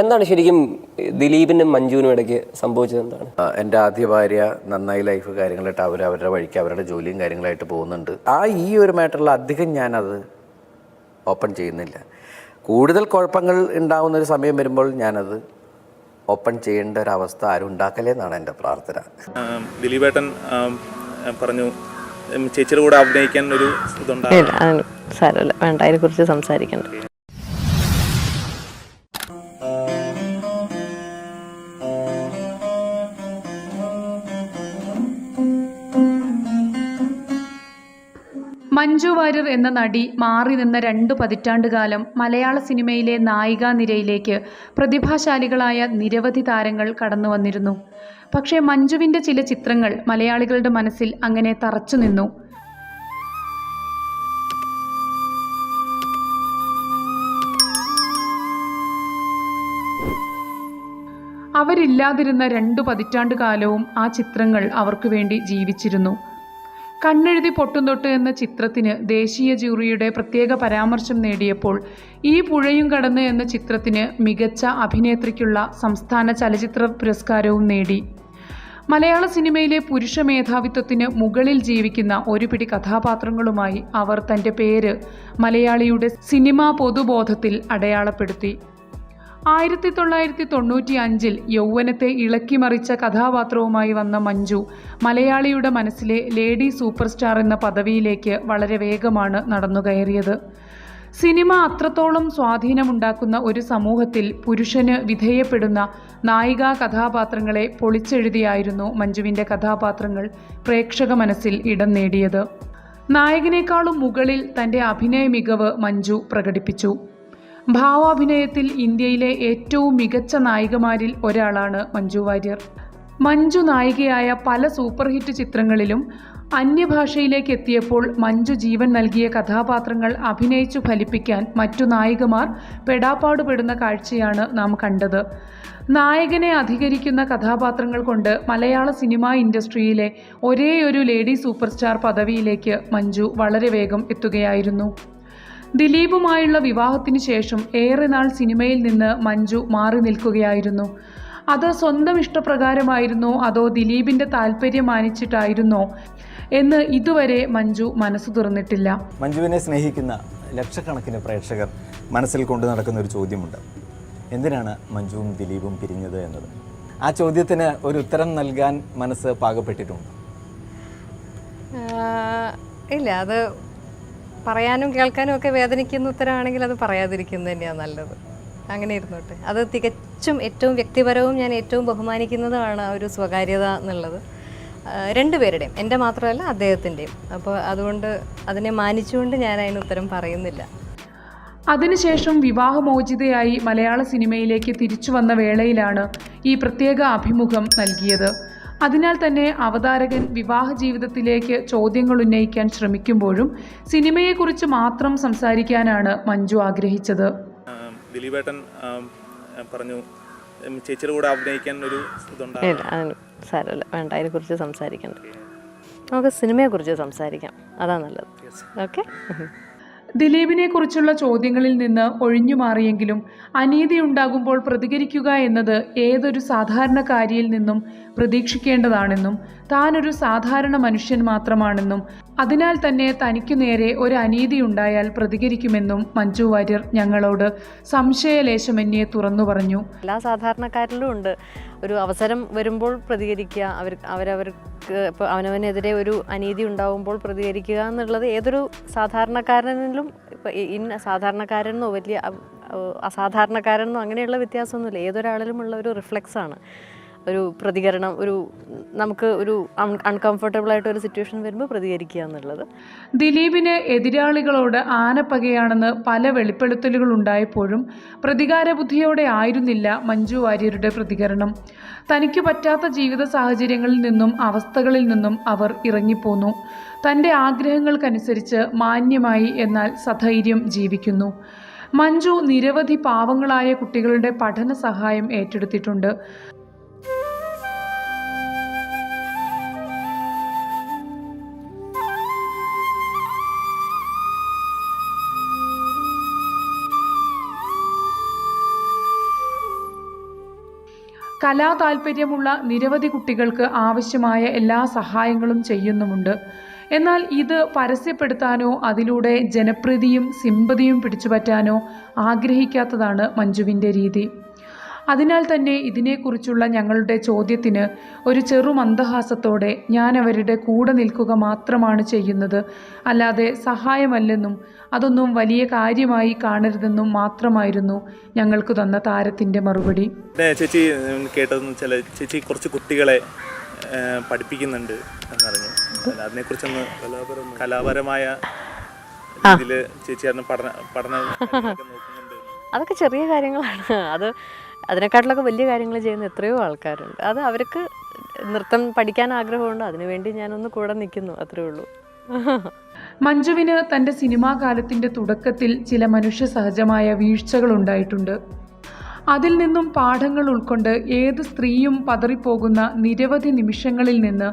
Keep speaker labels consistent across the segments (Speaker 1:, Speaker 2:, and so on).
Speaker 1: എന്താണ് ശരിക്കും ദിലീപിനും മഞ്ജുവിനും ഇടയ്ക്ക് സംഭവിച്ചത് എന്താണ്?
Speaker 2: എന്റെ ആദ്യ ഭാര്യ നന്നായി ലൈഫ് കാര്യങ്ങളായിട്ട് അവർ അവരുടെ വഴിക്ക് അവരുടെ ജോലിയും കാര്യങ്ങളായിട്ട് പോകുന്നുണ്ട്. ആ ഈ ഒരു മാറ്ററിൽ അധികം ഞാനത് ഓപ്പൺ ചെയ്യുന്നില്ല. കൂടുതൽ കുഴപ്പങ്ങൾ ഉണ്ടാകുന്ന ഒരു സമയം വരുമ്പോൾ ഞാനത് ഓപ്പൺ ചെയ്യേണ്ട ഒരു അവസ്ഥ ആരും ഉണ്ടാക്കലേ എന്നാണ് എന്റെ പ്രാർത്ഥന.
Speaker 3: ദിലീപേട്ടൻ പറഞ്ഞു ചേച്ചിയുടെ കൂടെ അഭിനയിക്കാൻ ഒരു ഇതുണ്ടാകും
Speaker 4: ഇല്ല സാരമില്ല. വേണ്ട അതിനെക്കുറിച്ച് സംസാരിക്കണ്ട.
Speaker 5: മഞ്ജു വാര്യർ എന്ന നടി മാറി നിന്ന രണ്ടു പതിറ്റാണ്ടുകാലം മലയാള സിനിമയിലെ നായികാ നിരയിലേക്ക് പ്രതിഭാശാലികളായ നിരവധി താരങ്ങൾ കടന്നു വന്നിരുന്നു. പക്ഷേ മഞ്ജുവിന്റെ ചില ചിത്രങ്ങൾ മലയാളികളുടെ മനസ്സിൽ അങ്ങനെ തറച്ചു നിന്നു. അവരില്ലാതിരുന്ന രണ്ടു പതിറ്റാണ്ട് കാലവും ആ ചിത്രങ്ങൾ അവർക്കു വേണ്ടി ജീവിച്ചിരുന്നു. കണ്ണെഴുതി പൊട്ടുംതൊട്ട് എന്ന ചിത്രത്തിന് ദേശീയ ജൂറിയുടെ പ്രത്യേക പരാമർശം നേടിയപ്പോൾ ഈ പുഴയും കടന്ന് എന്ന ചിത്രത്തിന് മികച്ച അഭിനേത്രിക്കുള്ള സംസ്ഥാന ചലച്ചിത്ര പുരസ്കാരവും നേടി. മലയാള സിനിമയിലെ പുരുഷ മേധാവിത്വത്തിന് മുകളിൽ ജീവിക്കുന്ന ഒരു പിടി കഥാപാത്രങ്ങളുമായി അവർ തന്റെ പേര് മലയാളിയുടെ സിനിമാ പൊതുബോധത്തിൽ അടയാളപ്പെടുത്തി. ആയിരത്തി തൊള്ളായിരത്തി തൊണ്ണൂറ്റി അഞ്ചിൽ യൗവനത്തെ ഇളക്കിമറിച്ച കഥാപാത്രവുമായി വന്ന മഞ്ജു മലയാളിയുടെ മനസ്സിലെ ലേഡി സൂപ്പർ സ്റ്റാർ എന്ന പദവിയിലേക്ക് വളരെ വേഗമാണ് നടന്നുകയറിയത്. സിനിമ അത്രത്തോളം സ്വാധീനമുണ്ടാക്കുന്ന ഒരു സമൂഹത്തിൽ പുരുഷന് വിധേയപ്പെടുന്ന നായികാ കഥാപാത്രങ്ങളെ പൊളിച്ചെഴുതിയായിരുന്നു മഞ്ജുവിന്റെ കഥാപാത്രങ്ങൾ പ്രേക്ഷക മനസ്സിൽ ഇടം നേടിയത്. നായകനേക്കാളും മുകളിൽ തന്റെ അഭിനയ മികവ് മഞ്ജു പ്രകടിപ്പിച്ചു. ഭാവാഭിനയത്തിൽ ഇന്ത്യയിലെ ഏറ്റവും മികച്ച നായികമാരിൽ ഒരാളാണ് മഞ്ജു വാര്യർ. മഞ്ജു നായികയായ പല സൂപ്പർ ഹിറ്റ് ചിത്രങ്ങളിലും അന്യഭാഷയിലേക്ക് എത്തിയപ്പോൾ മഞ്ജു ജീവൻ നൽകിയ കഥാപാത്രങ്ങൾ അഭിനയിച്ചു ഫലിപ്പിക്കാൻ മറ്റു നായികമാർ പെടാപ്പാടുപെടുന്ന കാഴ്ചയാണ് നാം കണ്ടത്. നായകനെ അധികരിക്കുന്ന കഥാപാത്രങ്ങൾ കൊണ്ട് മലയാള സിനിമാ ഇൻഡസ്ട്രിയിലെ ഒരേയൊരു ലേഡി സൂപ്പർ സ്റ്റാർ പദവിയിലേക്ക് മഞ്ജു വളരെ വേഗം എത്തുകയായിരുന്നു. ദിലീപുമായുള്ള വിവാഹത്തിന് ശേഷം ഏറെ നാൾ സിനിമയിൽ നിന്ന് മഞ്ജു മാറി നിൽക്കുകയായിരുന്നു. അത് സ്വന്തം ഇഷ്ടപ്രകാരമായിരുന്നോ? അതോ ദിലീപിന്റെ താല്പര്യം മാനിച്ചിട്ടായിരുന്നോ? എന്ന് ഇതുവരെ മഞ്ജു മനസ്സ് തുറന്നിട്ടില്ല.
Speaker 6: മഞ്ജുവിനെ സ്നേഹിക്കുന്ന ലക്ഷക്കണക്കിന് പ്രേക്ഷകർ മനസ്സിൽ കൊണ്ടു നടക്കുന്ന ഒരു ചോദ്യമുണ്ട്. എന്തിനാണ് മഞ്ജുവും ദിലീപും പിരിഞ്ഞത് എന്നത്? ആ ചോദ്യത്തിന് ഒരു ഉത്തരം നൽകാൻ മനസ്സ് പാകപ്പെട്ടിട്ടുണ്ട്.
Speaker 4: ഇല്ല അത് പറയാനും കേൾക്കാനും ഒക്കെ വേദനിക്കുന്ന ഉത്തരമാണെങ്കിൽ അത് പറയാതിരിക്കുന്നത് തന്നെയാണ് നല്ലത്. അങ്ങനെ ഇരുന്നോട്ടെ. അത് തികച്ചും ഏറ്റവും വ്യക്തിപരവും ഞാൻ ഏറ്റവും ബഹുമാനിക്കുന്നതുമാണ് ആ ഒരു സ്വകാര്യത എന്നുള്ളത്. രണ്ടുപേരുടെയും എന്റെ മാത്രമല്ല അദ്ദേഹത്തിന്റെയും. അപ്പോൾ അതുകൊണ്ട് അതിനെ മാനിച്ചുകൊണ്ട് ഞാൻ അതിന് ഉത്തരം പറയുന്നില്ല.
Speaker 5: അതിനുശേഷം വിവാഹമോചിതയായി മലയാള സിനിമയിലേക്ക് തിരിച്ചു വന്ന വേളയിലാണ് ഈ പ്രത്യേക അഭിമുഖം നൽകിയത്. അതിനാൽ തന്നെ അവതാരകൻ വിവാഹ ജീവിതത്തിലേക്ക് ചോദ്യങ്ങൾ ഉന്നയിക്കാൻ ശ്രമിക്കുമ്പോഴും സിനിമയെക്കുറിച്ച് മാത്രം സംസാരിക്കാനാണ് മഞ്ജു ആഗ്രഹിച്ചത്.
Speaker 3: ദിലീപേട്ടൻ പറഞ്ഞു ചേച്ചിയുടെ കൂടെ അഭിനയിക്കാൻ ഒരു
Speaker 4: സാരമില്ല വേണ്ട അതിനെക്കുറിച്ച് സംസാരിക്കണ്ട. നമുക്ക് സിനിമയെക്കുറിച്ച് സംസാരിക്കാം. അതാ നല്ലത്. ഓക്കെ
Speaker 5: ദിലീപിനെ കുറിച്ചുള്ള ചോദ്യങ്ങളിൽ നിന്ന് ഒഴിഞ്ഞുമാറിയെങ്കിലും മാറിയെങ്കിലും അനീതി ഉണ്ടാകുമ്പോൾ പ്രതികരിക്കുക എന്നത് ഏതൊരു സാധാരണക്കാരിയിൽ നിന്നും പ്രതീക്ഷിക്കേണ്ടതാണെന്നും താനൊരു സാധാരണ മനുഷ്യൻ മാത്രമാണെന്നും അതിനാൽ തന്നെ തനിക്കു നേരെ ഒരു അനീതി ഉണ്ടായാൽ പ്രതികരിക്കുമെന്നും മഞ്ജു വാര്യർ ഞങ്ങളോട് സംശയലേശമന്യെ തുറന്നു പറഞ്ഞു.
Speaker 4: എല്ലാ സാധാരണക്കാരിലും ഉണ്ട്. ഒരു അവസരം വരുമ്പോൾ പ്രതികരിക്കുക. അവർ അവരവർക്ക് ഇപ്പോൾ അവനവനെതിരെ ഒരു അനീതി ഉണ്ടാവുമ്പോൾ പ്രതികരിക്കുക എന്നുള്ളത് ഏതൊരു സാധാരണക്കാരനിലും ഇപ്പോൾ ഇൻ സാധാരണക്കാരനെന്നോ വലിയ അസാധാരണക്കാരനെന്നോ അങ്ങനെയുള്ള വ്യത്യാസമൊന്നുമില്ല. ഏതൊരാളിലും ഉള്ള ഒരു റിഫ്ലക്സ് ആണ് ഒരു പ്രതികരണം ഒരു നമുക്ക് ഒരു അൺകംഫർട്ടബിൾ ആയിട്ട് ഒരു സിറ്റുവേഷൻ വരുമ്പോൾ പ്രതികരിക്കുക എന്നുള്ളത്.
Speaker 5: ദിലീപിന് എതിരാളികളോട് ആനപ്പകയാണെന്ന് പല വെളിപ്പെടുത്തലുകൾ ഉണ്ടായപ്പോഴും പ്രതികാര ബുദ്ധിയോടെ ആയിരുന്നില്ല മഞ്ജു വാര്യരുടെ പ്രതികരണം. തനിക്ക് പറ്റാത്ത ജീവിത സാഹചര്യങ്ങളിൽ നിന്നും അവസ്ഥകളിൽ നിന്നും അവർ ഇറങ്ങിപ്പോന്നു. തന്റെ ആഗ്രഹങ്ങൾക്കനുസരിച്ച് മാന്യമായി എന്നാൽ സധൈര്യം ജീവിക്കുന്നു. മഞ്ജു നിരവധി പാവങ്ങളായ കുട്ടികളുടെ പഠന സഹായം ഏറ്റെടുത്തിട്ടുണ്ട്. കലാ താല്പര്യമുള്ള നിരവധി കുട്ടികൾക്ക് ആവശ്യമായ എല്ലാ സഹായങ്ങളും ചെയ്യുന്നുമുണ്ട്. എന്നാൽ ഇത് പരസ്യപ്പെടുത്താനോ അതിലൂടെ ജനപ്രീതിയും സിമ്പതിയും പിടിച്ചുപറ്റാനോ ആഗ്രഹിക്കാത്തതാണ് മഞ്ജുവിന്റെ രീതി. അതിനാൽ തന്നെ ഇതിനെക്കുറിച്ചുള്ള ഞങ്ങളുടെ ചോദ്യത്തിന് ഒരു ചെറു മന്ദഹാസത്തോടെ ഞാൻ അവരുടെ കൂടെ നിൽക്കുക മാത്രമാണ് ചെയ്യുന്നത്. അല്ലാതെ സഹായമല്ലെന്നും അതൊന്നും വലിയ കാര്യമായി കാണരുതെന്നും മാത്രമായിരുന്നു ഞങ്ങൾക്ക് തന്ന താരത്തിന്റെ മറുപടി.
Speaker 3: ചേച്ചി കേട്ടതെന്ന് വെച്ചാൽ ചേച്ചി കുറച്ച് കുട്ടികളെ പഠിപ്പിക്കുന്നുണ്ട് എന്നറിഞ്ഞു. അതിനെക്കുറിച്ചൊന്ന് കലാപരമായ രീതിയിൽ ചേച്ചി അതിന് പഠന പഠനം
Speaker 4: അതൊക്കെ ചെറിയ കാര്യങ്ങളാണ്. അത് അതിനെക്കാട്ടിലൊക്കെ വലിയ കാര്യങ്ങൾ ചെയ്യുന്ന എത്രയോ ആൾക്കാരുണ്ട്. അത് അവർക്ക് നൃത്തം പഠിക്കാൻ ആഗ്രഹമുണ്ട്. അതിനുവേണ്ടി ഞാനൊന്ന് കൂടെ നിൽക്കുന്നു അത്രേ ഉള്ളൂ.
Speaker 5: മഞ്ജുവിന് തന്റെ സിനിമാ കാലത്തിന്റെ തുടക്കത്തിൽ ചില മനുഷ്യ സഹജമായ വീഴ്ചകൾ ഉണ്ടായിട്ടുണ്ട്. അതിൽ നിന്നും പാഠങ്ങൾ ഉൾക്കൊണ്ട് ഏത് സ്ത്രീയും പതറിപ്പോകുന്ന നിരവധി നിമിഷങ്ങളിൽ നിന്ന്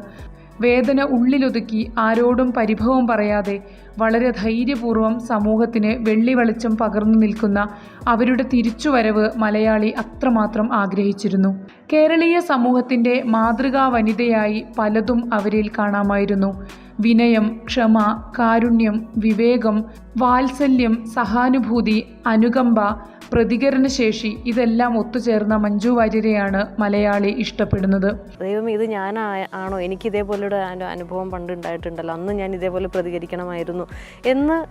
Speaker 5: വേദന ഉള്ളിലൊതുക്കി ആരോടും പരിഭവം പറയാതെ വളരെ ധൈര്യപൂർവം സമൂഹത്തിന് വെള്ളി വെളിച്ചം പകർന്നു നിൽക്കുന്ന അവരുടെ തിരിച്ചുവരവ് മലയാളി അത്രമാത്രം ആഗ്രഹിച്ചിരുന്നു. കേരളീയ സമൂഹത്തിന്റെ മാതൃകാ വനിതയായി പലതും അവരിൽ കാണാമായിരുന്നു. വിനയം ക്ഷമ കാരുണ്യം വിവേകം വാത്സല്യം സഹാനുഭൂതി അനുകമ്പ പ്രതികരണശേഷി ഇതെല്ലാം ഒത്തുചേർന്ന മഞ്ജു വാര്യരെയാണ് മലയാളി ഇഷ്ടപ്പെടുന്നത്.
Speaker 4: ദൈവം ഇത് ഞാൻ ആണോ? എനിക്ക് ഇതേപോലൊരു അനു- അനുഭവം പണ്ട് ഉണ്ടായിട്ടുണ്ടല്ലോ അന്ന് ഞാൻ ഇതേപോലെ പ്രതികരിക്കണമായിരുന്നു. എന്ന്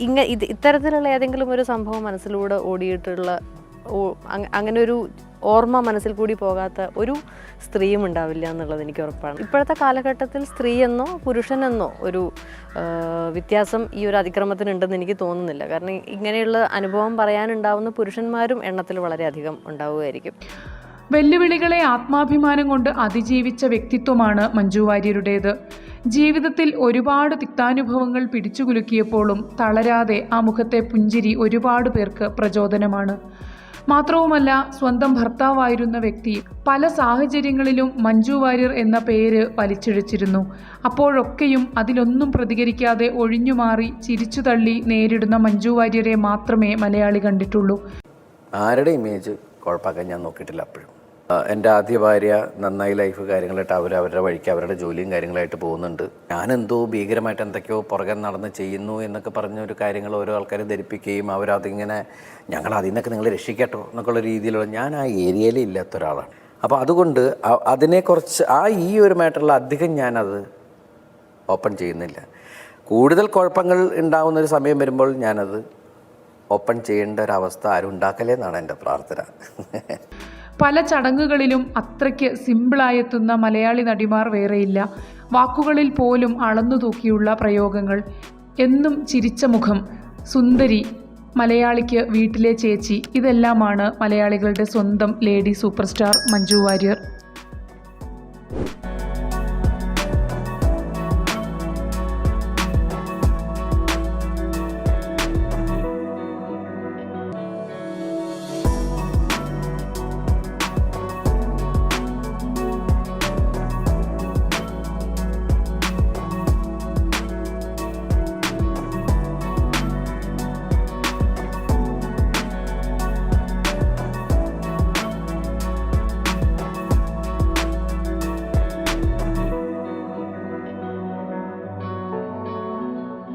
Speaker 4: ഇങ്ങ ഇത്തരത്തിലുള്ള ഏതെങ്കിലും ഒരു സംഭവം മനസ്സിലൂടെ ഓടിയിട്ടുള്ള അങ്ങനെ ഒരു ഓർമ്മ മനസ്സിൽ കൂടി പോകാത്ത ഒരു സ്ത്രീയും ഉണ്ടാവില്ല എന്നുള്ളത് എനിക്ക് ഉറപ്പാണ്. ഇപ്പോഴത്തെ കാലഘട്ടത്തിൽ സ്ത്രീ എന്നോ പുരുഷനെന്നോ ഒരു വ്യത്യാസം ഈ ഒരു അതിക്രമത്തിനുണ്ടെന്ന് എനിക്ക് തോന്നുന്നില്ല. കാരണം ഇങ്ങനെയുള്ള അനുഭവം പറയാനുണ്ടാവുന്ന പുരുഷന്മാരും എണ്ണത്തിൽ വളരെയധികം ഉണ്ടാവുമായിരിക്കും.
Speaker 5: വെല്ലുവിളികളെ ആത്മാഭിമാനം കൊണ്ട് അതിജീവിച്ച വ്യക്തിത്വമാണ് മഞ്ജു വാര്യരുടേത്. ജീവിതത്തിൽ ഒരുപാട് തിക്താനുഭവങ്ങൾ പിടിച്ചുകുലുക്കിയപ്പോഴും തളരാതെ ആ മുഖത്തെ പുഞ്ചിരി ഒരുപാട് പേർക്ക് പ്രചോദനമാണ്. മാത്രവുമല്ല സ്വന്തം ഭർത്താവായിരുന്ന വ്യക്തി പല സാഹചര്യങ്ങളിലും മഞ്ജു വാര്യർ എന്ന പേര് വലിച്ചിഴച്ചിരുന്നു. അപ്പോഴൊക്കെയും അതിലൊന്നും പ്രതികരിക്കാതെ ഒഴിഞ്ഞുമാറി ചിരിച്ചു തള്ളി നേരിടുന്ന മഞ്ജു വാര്യരെ മാത്രമേ മലയാളി കണ്ടിട്ടുള്ളൂ.
Speaker 2: ആരുടെ ഇമേജ് കുഴപ്പമാക്കാൻ ഞാൻ നോക്കിയിട്ടില്ല അപ്പോഴും. എന്റെ ആദ്യ ഭാര്യ നന്നായി ലൈഫ് കാര്യങ്ങളായിട്ട് അവർ അവരുടെ വഴിക്ക് അവരുടെ ജോലിയും കാര്യങ്ങളായിട്ട് പോകുന്നുണ്ട്. ഞാനെന്തോ ഭീകരമായിട്ട് എന്തൊക്കെയോ പുറകെ നടന്ന് ചെയ്യുന്നു എന്നൊക്കെ പറഞ്ഞ ഒരു കാര്യങ്ങൾ ഓരോ ആൾക്കാരെ ധരിപ്പിക്കുകയും അവരതിങ്ങനെ ഞങ്ങൾ അതിൽ നിന്നൊക്കെ നിങ്ങൾ രക്ഷിക്കട്ടോ എന്നൊക്കെയുള്ള രീതിയിലുള്ള ഞാൻ ആ ഏരിയയിൽ ഇല്ലാത്ത ഒരാളാണ്. അപ്പോൾ അതുകൊണ്ട് അതിനെക്കുറിച്ച് ആ ഈ ഒരു മാറ്ററിൽ അധികം ഞാനത് ഓപ്പൺ ചെയ്യുന്നില്ല. കൂടുതൽ കുഴപ്പങ്ങൾ ഉണ്ടാകുന്ന ഒരു സമയം വരുമ്പോൾ ഞാനത് ഓപ്പൺ ചെയ്യേണ്ട ഒരു അവസ്ഥ ആരും ഉണ്ടാക്കലേ എന്നാണ് എന്റെ പ്രാർത്ഥന.
Speaker 5: പല ചടങ്ങുകളിലും അത്രയ്ക്ക് സിമ്പിളായെത്തുന്ന മലയാളി നടിമാർ വേറെയില്ല. വാക്കുകളിൽ പോലും അളന്നു തൂക്കിയുള്ള പ്രയോഗങ്ങൾ. എന്നും ചിരിച്ച മുഖം. സുന്ദരി മലയാളിക്ക് വീട്ടിലെ ചേച്ചി. ഇതെല്ലാമാണ് മലയാളികളുടെ സ്വന്തം lady super star Manju Warrier.